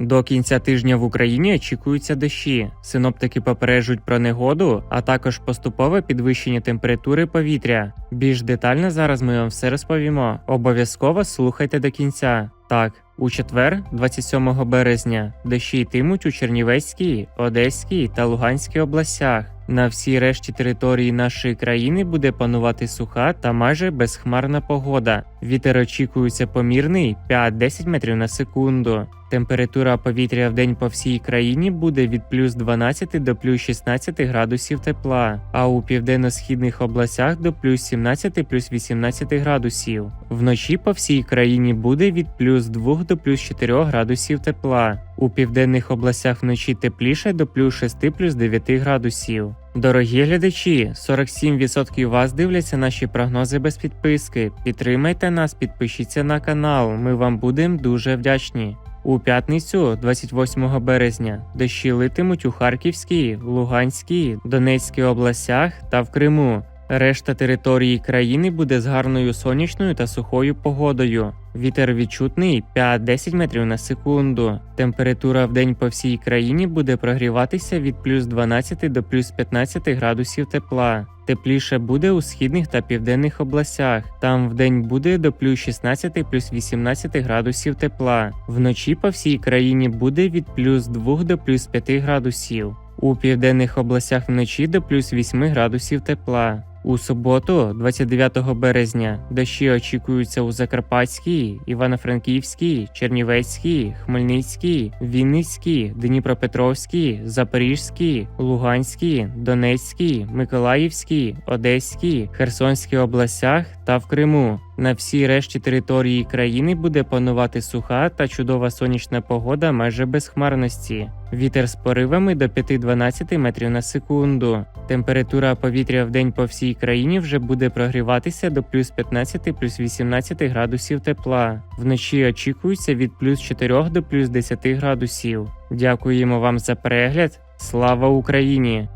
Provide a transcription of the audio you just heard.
До кінця тижня в Україні очікуються дощі. Синоптики попереджують про негоду, а також поступове підвищення температури повітря. Більш детально зараз ми вам все розповімо. Обов'язково слухайте до кінця. Так, у четвер, 27 березня, дощі йтимуть у Чернівецькій, Одеській та Луганській областях. На всій решті території нашої країни буде панувати суха та майже безхмарна погода. Вітер очікується помірний 5-10 метрів на секунду. Температура повітря в день по всій країні буде від плюс 12 до плюс 16 градусів тепла, а у південно-східних областях до плюс 17 плюс 18 градусів. Вночі по всій країні буде від плюс 2 до плюс 4 градусів тепла. У південних областях вночі тепліше до плюс 6 плюс 9 градусів. Дорогі глядачі, 47% вас дивляться наші прогнози без підписки. Підтримайте нас, підпишіться на канал. Ми вам будемо дуже вдячні. У п'ятницю, 28 березня, дощі литимуть у Харківській, Луганській, Донецькій областях та в Криму. Решта території країни буде з гарною сонячною та сухою погодою. Вітер відчутний 5-10 метрів на секунду. Температура в день по всій країні буде прогріватися від плюс 12 до плюс 15 градусів тепла. Тепліше буде у східних та південних областях. Там в день буде до плюс 16 плюс 18 градусів тепла. Вночі по всій країні буде від плюс 2 до плюс 5 градусів. У південних областях вночі до плюс 8 градусів тепла. У суботу, 29 березня, дощі очікуються у Закарпатській, Івано-Франківській, Чернівецькій, Хмельницькій, Вінницькій, Дніпропетровській, Запорізькій, Луганській, Донецькій, Миколаївській, Одеській, Херсонській областях та в Криму. На всій решті території країни буде панувати суха та чудова сонячна погода майже без хмарності. Вітер з поривами до 5-12 метрів на секунду. Температура повітря в день по всій країні вже буде прогріватися до плюс 15 плюс 18 градусів тепла. Вночі очікується від плюс 4 до плюс 10 градусів. Дякуємо вам за перегляд. Слава Україні!